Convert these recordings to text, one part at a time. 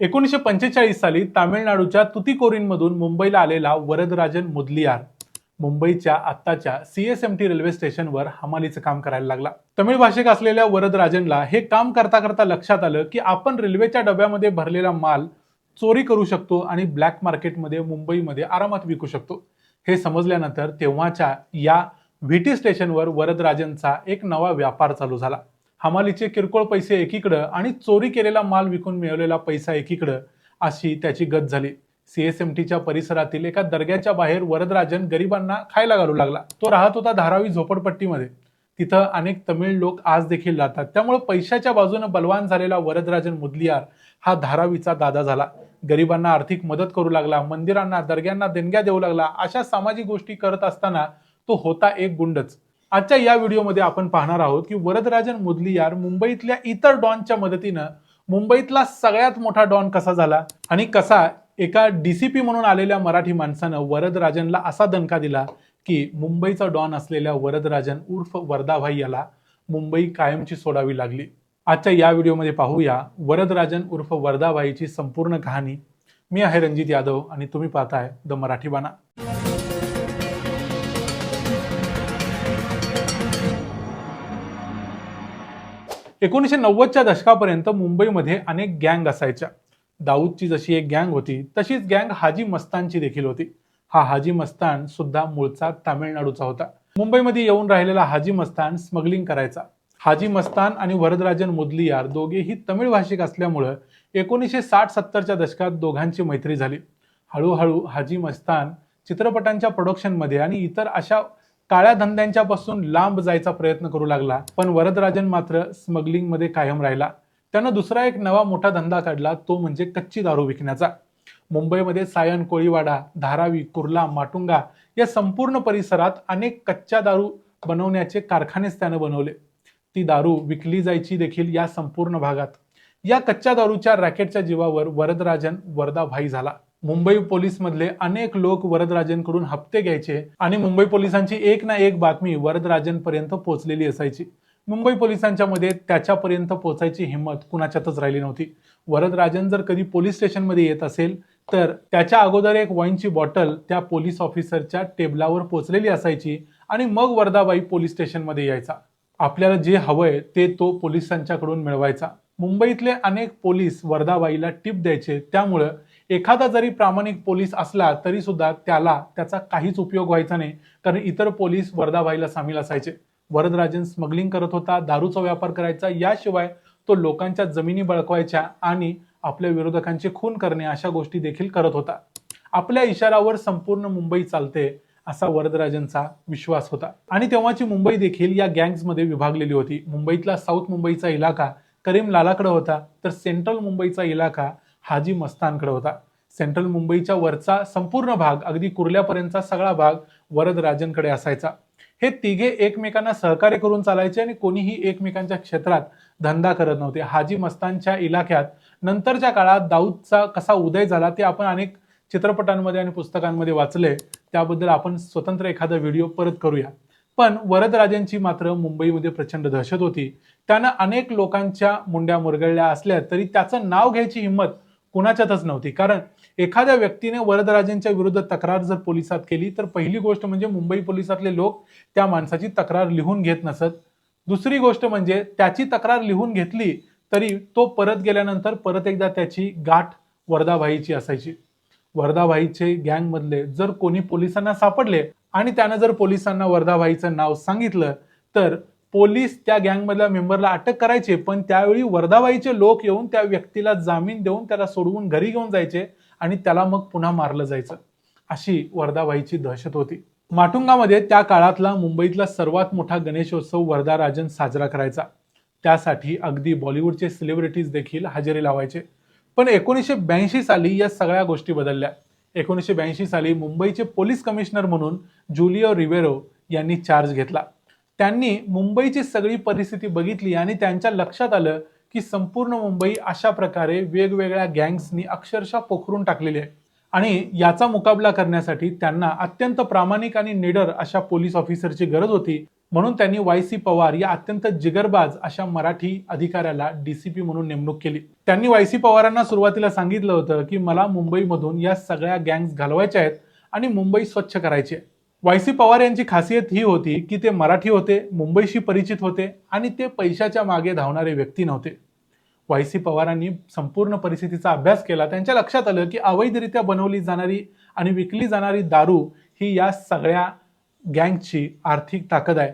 एकोणीसशे पंचेचाळीस साली तामिळनाडूच्या तुतीकोरीनमधून मुंबईला आलेला वरदराजन मुदलियार मुंबईच्या आत्ताच्या C S M T railway स्टेशनवर हमालीचं काम करायला लागला. तमिळ भाषिक असलेल्या वरदराजनला हे काम करता करता लक्षात आलं की आपण रेल्वेच्या डब्यामध्ये भरलेला माल चोरी करू शकतो आणि ब्लॅक मार्केटमध्ये मुंबईमध्ये आरामात विकू शकतो. हे समजल्यानंतर तेव्हाच्या या व्हीटी स्टेशनवर वरदराजनचा एक नवा व्यापार चालू झाला. हमालीचे किरकोळ पैसे एकीकडं आणि चोरी केलेला माल विकून मिळवलेला पैसा एकीकडं अशी त्याची गत झाली. सीएसएमटीच्या परिसरातील एका दर्ग्याच्या बाहेर वरदराजन गरिबांना खायला घालू लागला. तो राहत होता धारावी झोपडपट्टीमध्ये. तिथं अनेक तमिळ लोक आज देखील राहतात. त्यामुळे पैशाच्या बाजूनं बलवान झालेला वरदराजन मुदलियार हा धारावीचा दादा झाला. गरिबांना आर्थिक मदत करू लागला मंदिरांना दर्ग्यांना देणग्या देऊ लागला अशा सामाजिक गोष्टी करत असताना तो होता एक गुंडच. आजच्या या व्हिडिओमध्ये आपण पाहणार आहोत की वरदराजन मुदलियार मुंबईतल्या इतर डॉनच्या मदतीनं मुंबईतला सगळ्यात मोठा डॉन कसा झाला आणि कसा एका डीसीपी म्हणून आलेल्या मराठी माणसानं वरदराजनला असा दणका दिला की मुंबईचा डॉन असलेल्या वरदराजन उर्फ वरदाभाई याला मुंबई कायमची सोडावी लागली. आजच्या या व्हिडिओमध्ये पाहूया वरदराजन उर्फ वर्धाबाईची संपूर्ण कहाणी. मी आहे रणजित यादव आणि तुम्ही पाहताय द मराठी बाणा एकोणीसशे नव्वदच्या दशकापर्यंत मुंबईमध्ये अनेक गँग असायच्या. दाऊदची जशी एक गँग होती तशीच गँग हाजी मस्तानची देखील होती. हा हाजी मस्तान सुद्धा मूळचा तामिळनाडूचा होता. मुंबईमध्ये येऊन राहिलेला हाजी मस्तान स्मगलिंग करायचा. हाजी मस्तान आणि वरदराजन मुदलियार दोघेही तमिळ भाषिक असल्यामुळं एकोणीसशे साठ सत्तरच्या दशकात दोघांची मैत्री झाली. हळूहळू हाजी मस्तान चित्रपटांच्या प्रोडक्शनमध्ये आणि इतर अशा काळ्या धंद्यांच्यापासून लांब जायचा प्रयत्न करू लागला पण वरदराजन मात्र स्मगलिंगमध्ये कायम राहिला. त्यानं दुसरा एक नवा मोठा धंदा काढला तो म्हणजे कच्ची दारू विकण्याचा. मुंबईमध्ये सायन कोळीवाडा धारावी कुर्ला माटुंगा या संपूर्ण परिसरात अनेक कच्च्या दारू बनवण्याचे कारखानेच त्यानं बनवले. ती दारू विकली जायची देखील या संपूर्ण भागात. या कच्च्या दारूच्या रॅकेटच्या जीवावर वरदराजन वरदाभाई झाला. मुंबई पोलीसमधले अनेक लोक वरदराजेंकडून हप्ते घ्यायचे आणि मुंबई पोलिसांची एक ना एक बातमी वरदराजेंपर्यंत पोचलेली पोहोचलेली असायची. मुंबई पोलिसांच्या मध्ये त्याच्यापर्यंत पोहोचायची हिंमत कुणाच्यातच राहिली नव्हती. वरदराजन जर कधी पोलीस स्टेशनमध्ये येत असेल तर त्याच्या अगोदर एक वाईनची बॉटल त्या पोलीस ऑफिसरच्या टेबलावर पोचलेली असायची आणि मग वरदाबाई पोलीस स्टेशनमध्ये यायचा. आपल्याला जे हवंय ते तो पोलिसांच्याकडून मिळवायचा. मुंबईतले अनेक पोलीस वरदाबाईला टिप द्यायचे त्यामुळं एखादा जरी प्रामाणिक पोलीस असला तरी सुद्धा त्याला त्याचा काहीच उपयोग व्हायचा नाही. कारण इतर पोलीस वरदाबाईला सामील असायचे. वरदराजन स्मगलिंग करत होता दारूचा व्यापार करायचा. याशिवाय तो लोकांच्या जमिनी बळकवायच्या आणि आपल्या विरोधकांचे खून करणे अशा गोष्टी देखील करत होता. आपल्या इशारावर संपूर्ण मुंबई चालते असा वरदराजनचा विश्वास होता. आणि तेव्हाची मुंबई देखील या गँग्समध्ये विभागलेली होती. मुंबईतला साऊथ मुंबईचा इलाका करीम लालाकडे होता. तर सेंट्रल मुंबईचा इलाका हाजी मस्तानकडे होता. सेंट्रल मुंबईच्या वरचा संपूर्ण भाग अगदी कुर्ल्यापर्यंतचा सगळा भाग वरदराजनकडे असायचा. हे तिघे एकमेकांना सहकार्य करून चालायचे आणि कोणीही एकमेकांच्या क्षेत्रात धंदा करत नव्हते. हाजी मस्तानच्या इलाक्यात नंतरच्या काळात दाऊदचा कसा उदय झाला ते आपण अनेक चित्रपटांमध्ये आणि पुस्तकांमध्ये वाचले. त्याबद्दल आपण स्वतंत्र एखादा व्हिडिओ परत करूया. पण वरदराजांची मात्र मुंबईमध्ये प्रचंड दहशत होती. त्यानं अनेक लोकांच्या मुंड्या मुरगळल्या असल्या तरी त्याचं नाव घ्यायची हिंमत कुणाच्यातच नव्हती. कारण एखाद्या व्यक्तीने वरदराजांच्या विरुद्ध तक्रार जर पोलिसात केली तर पहिली गोष्ट म्हणजे मुंबई पोलिसातले लोक त्या माणसाची तक्रार लिहून घेत नसत. दुसरी गोष्ट म्हणजे त्याची तक्रार लिहून घेतली तरी तो परत गेल्यानंतर परत एकदा त्याची गाठ वर्धाभाईची असायची. वर्धाभाईचे गँगमधले जर कोणी पोलिसांना सापडले आणि त्यानं जर पोलिसांना वर्धाभाईचं नाव सांगितलं तर पोलीस त्या गँगमधल्या मेंबरला अटक करायचे पण त्यावेळी वर्धाबाईचे लोक येऊन त्या व्यक्तीला जामीन देऊन त्याला सोडवून घरी घेऊन जायचे आणि त्याला मग पुन्हा मारलं जायचं. अशी वर्धाबाईची दहशत होती. माटुंगामध्ये त्या काळातला मुंबईतला सर्वात मोठा गणेशोत्सव वर्धा राजन साजरा करायचा. त्यासाठी अगदी बॉलिवूडचे सेलिब्रिटीज देखील हजेरी लावायचे. पण एकोणीसशे ब्याऐंशी साली या सगळ्या गोष्टी बदलल्या. एकोणीसशे ब्याऐंशी साली मुंबईचे पोलीस कमिशनर म्हणून जुलिओ रिवेरो यांनी चार्ज घेतला. त्यांनी मुंबईची सगळी परिस्थिती बघितली आणि त्यांच्या लक्षात आलं की संपूर्ण मुंबई अशा प्रकारे वेगवेगळ्या गँग्सनी अक्षरशः पोखरून टाकलेली आहे. आणि याचा मुकाबला करण्यासाठी त्यांना अत्यंत प्रामाणिक आणि निडर अशा पोलीस ऑफिसरची गरज होती. म्हणून त्यांनी वाय सी पवार या अत्यंत जिगरबाज अशा मराठी अधिकाऱ्याला डीसीपी म्हणून नेमणूक केली. त्यांनी वाय सी पवारांना सुरुवातीला सांगितलं होतं की मला मुंबईमधून या सगळ्या गँग्स घालवायच्या आहेत आणि मुंबई स्वच्छ करायची आहे. वाय सी पवार यांची खासियत ही होती की ते मराठी होते मुंबईशी परिचित होते आणि ते पैशाच्या मागे धावणारे व्यक्ती नव्हते. वाय सी पवारांनी संपूर्ण परिस्थितीचा अभ्यास केला. त्यांच्या लक्षात आलं की अवैधरित्या बनवली जाणारी आणि विकली जाणारी दारू ही या सगळ्या गँगची आर्थिक ताकद आहे.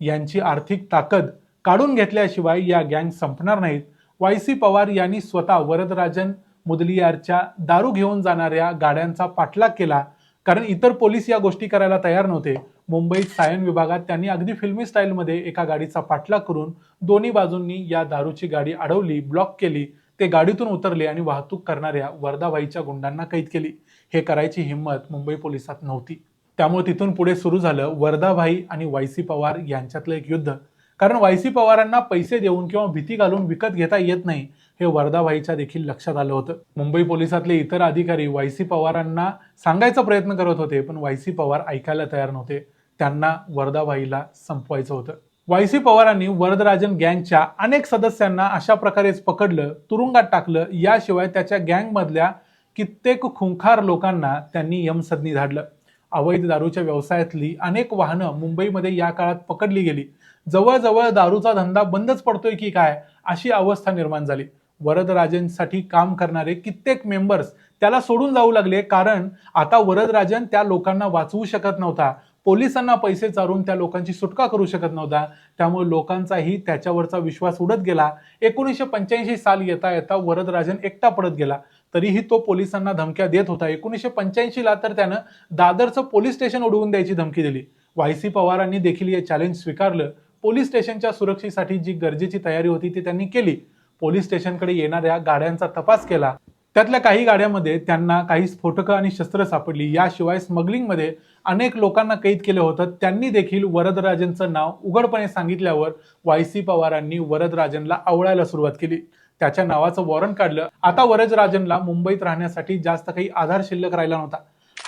यांची आर्थिक ताकद काढून घेतल्याशिवाय या गँग संपणार नाहीत. वाय सी पवार यांनी स्वतः वरदराजन मुदलियारच्या दारू घेऊन जाणाऱ्या गाड्यांचा पाठलाग केला कारण इतर पोलीस या गोष्टी करायला तयार नव्हते. मुंबईत सायन विभागात त्यांनी अगदी फिल्मी स्टाईलमध्ये एका गाडीचा पाठलाग करून दोन्ही बाजूंनी या दारूची गाडी अडवली ब्लॉक केली ते गाडीतून उतरले आणि वाहतूक करणाऱ्या वर्धाबाईच्या गुंडांना कैद केली. हे करायची हिंमत मुंबई पोलिसात नव्हती. त्यामुळे तिथून पुढे सुरू झालं वर्धाभाई आणि वायसी पवार यांच्यातलं एक युद्ध. कारण वायसी पवारांना पैसे देऊन किंवा भीती घालून विकत घेता येत नाही. हे वर्धाभाईच्या देखील लक्षात आलं होतं. मुंबई पोलिसातले इतर अधिकारी वाय सी पवारांना सांगायचा प्रयत्न करत होते पण वाय सी पवार ऐकायला तयार नव्हते. त्यांना वर्धाभाईला संपवायचं होतं. वाय सी पवारांनी वरदराजन गँगच्या अनेक सदस्यांना अशा प्रकारेच पकडलं तुरुंगात टाकलं. याशिवाय त्याच्या गँगमधल्या कित्येक खुंखार लोकांना त्यांनी यमसदनी धाडलं अवैध दारूच्या व्यवसायातली अनेक वाहनं मुंबईमध्ये या काळात पकडली गेली. जवळजवळ दारूचा धंदा बंदच पडतोय की काय अशी अवस्था निर्माण झाली. वरदराजांसाठी काम करणारे कित्येक मेंबर्स त्याला सोडून जाऊ लागले कारण आता वरदराजन त्या लोकांना वाचवू शकत नव्हता. पोलिसांना पैसे चारून त्या लोकांची सुटका करू शकत नव्हता. त्यामुळे लोकांचाही त्याच्यावरचा विश्वास उडत गेला. एकोणीसशे पंच्याऐंशी साल येता येता वरदराजन एकटा पडत गेला. तरीही तो पोलिसांना धमक्या देत होता. एकोणीसशे पंच्याऐंशीला तर त्यानं दादरचं पोलीस स्टेशन उडवून द्यायची धमकी दिली. वाय सी पवारांनी देखील हे चॅलेंज स्वीकारलं. पोलीस स्टेशनच्या सुरक्षेसाठी जी गरजेची तयारी होती ती त्यांनी केली. पोलीस स्टेशनकडे येणाऱ्या गाड्यांचा तपास केला. त्यातल्या काही गाड्यांमध्ये त्यांना काही स्फोटकं आणि शस्त्र सापडली. याशिवाय स्मगलिंगमध्ये अनेक लोकांना कैद केलं होतं. त्यांनी देखील वरदराजनचं नाव उघडपणे सांगितल्यावर वाय सी पवारांनी वरदराजनला आवळायला सुरुवात केली. त्याच्या नावाचं वॉरंट काढलं. आता वरदराजनला मुंबईत राहण्यासाठी जास्त काही आधार शिल्लक राहिला नव्हता.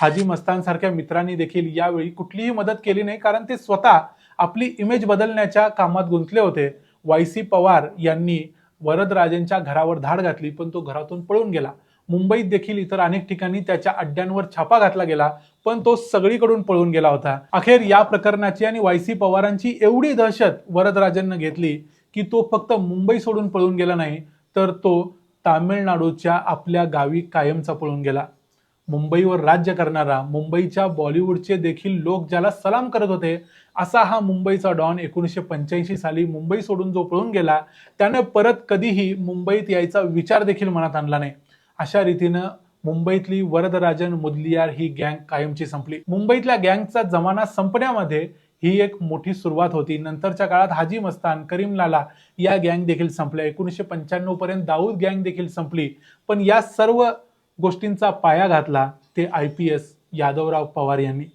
हाजी मस्तानसारख्या मित्रांनी देखील यावेळी कुठलीही मदत केली नाही कारण ते स्वतः आपली इमेज बदलण्याच्या कामात गुंतले होते. वाय सी पवार यांनी वरदराजेंच्या घरावर धाड घातली पण तो घरातून पळून गेला. मुंबईत देखील इतर अनेक ठिकाणी त्याच्या अड्ड्यांवर छापा घातला गेला पण तो सगळीकडून पळून गेला होता. अखेर या प्रकरणाची आणि वाय सी पवारांची एवढी दहशत वरदराजांना घेतली की तो फक्त मुंबई सोडून पळून गेला नाही तर तो तामिळनाडूच्या आपल्या गावी कायमचा पळून गेला. मुंबईवर राज्य करणारा मुंबईच्या बॉलिवूडचे देखील लोक ज्याला सलाम करत होते असा हा मुंबईचा डॉन एकोणीसशे पंच्याऐंशी साली मुंबई सोडून जो पळून गेला त्याने परत कधीही मुंबईत यायचा विचार देखील मनात आणला नाही. अशा रीतीनं मुंबईतली वरदराजन मुदलियार ही गँग कायमची संपली. मुंबईतल्या गँगचा जमाना संपण्यामध्ये ही एक मोठी सुरुवात होती. नंतरच्या काळात हाजी मस्तान करीम लाला या गँग देखील संपल्या. एकोणीसशे पंच्याण्णव पर्यंत दाऊद गँग देखील संपली. पण या सर्व गोष्टींचा पाया घातला ते I P S Yadavrao Pawar यांनी.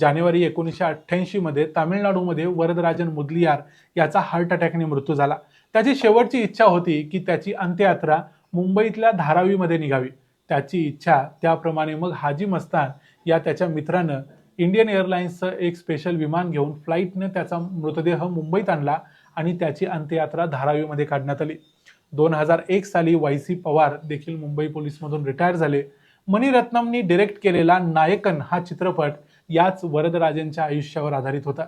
जानेवारी एकोणीसशे अठ्ठ्याऐंशीमध्ये तामिळनाडूमध्ये वरदराजन मुदलियार याचा हार्ट अटॅकने मृत्यू झाला. त्याची शेवटची इच्छा होती की त्याची अंत्ययात्रा मुंबईतल्या धारावीमध्ये निघावी. त्याची इच्छा त्याप्रमाणे मग हाजी मस्तान या त्याच्या मित्रानं इंडियन एअरलाइन्सचं एक स्पेशल विमान घेऊन फ्लाईटनं त्याचा मृतदेह मुंबईत आणला आणि त्याची अंत्ययात्रा धारावीमध्ये काढण्यात आली. दोन हजार एक साली वाय सी पवार देखील मुंबई पोलीसमधून रिटायर झाले. मणिरत्नमनी डिरेक्ट केलेला नायकन हा चित्रपट याच वरदराजेंच्या आयुष्यावर आधारित होता.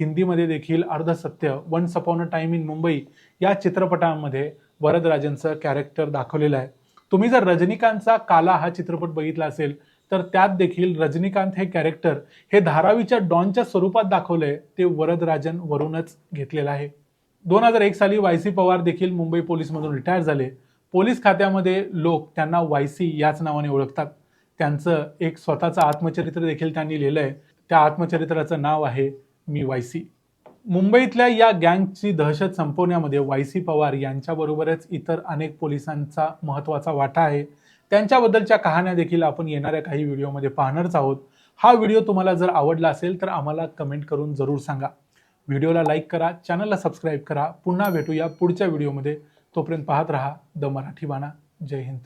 हिंदीमध्ये देखील Ardhsatya once upon a time in Mumbai या चित्रपटामध्ये वरदराजेंचं कॅरेक्टर दाखवलेलं आहे. तुम्ही जर रजनीकांतचा काला हा चित्रपट बघितला असेल तर त्यात देखील रजनीकांत हे कॅरेक्टर हे धारावीच्या डॉनच्या स्वरूपात दाखवलंय ते वरदराजन वरूनच घेतलेलं आहे. दोन हजार एक साली वाय सी पवार देखील मुंबई पोलीसमधून रिटायर झाले. पोलीस खात्यामध्ये लोक त्यांना वाय सी याच नावाने ओळखतात. त्यांचं एक स्वतःचं आत्मचरित्र देखील त्यांनी लिहिलं आहे त्या आत्मचरित्राचं नाव आहे मी वाय सी. मुंबईतल्या या गँगची दहशत संपवण्यामध्ये वाय सी पवार यांच्याबरोबरच इतर अनेक पोलिसांचा महत्त्वाचा वाटा आहे. त्यांच्याबद्दलच्या कहाण्या देखील आपण येणाऱ्या काही व्हिडिओमध्ये पाहणारच आहोत. हा व्हिडिओ तुम्हाला जर आवडला असेल तर आम्हाला कमेंट करून जरूर सांगा. व्हिडिओला लाईक करा चॅनलला सबस्क्राईब करा. पुन्हा भेटूया पुढच्या व्हिडिओमध्ये. तोपर्यंत पाहत रहा द मराठी बाणा. जय हिंद.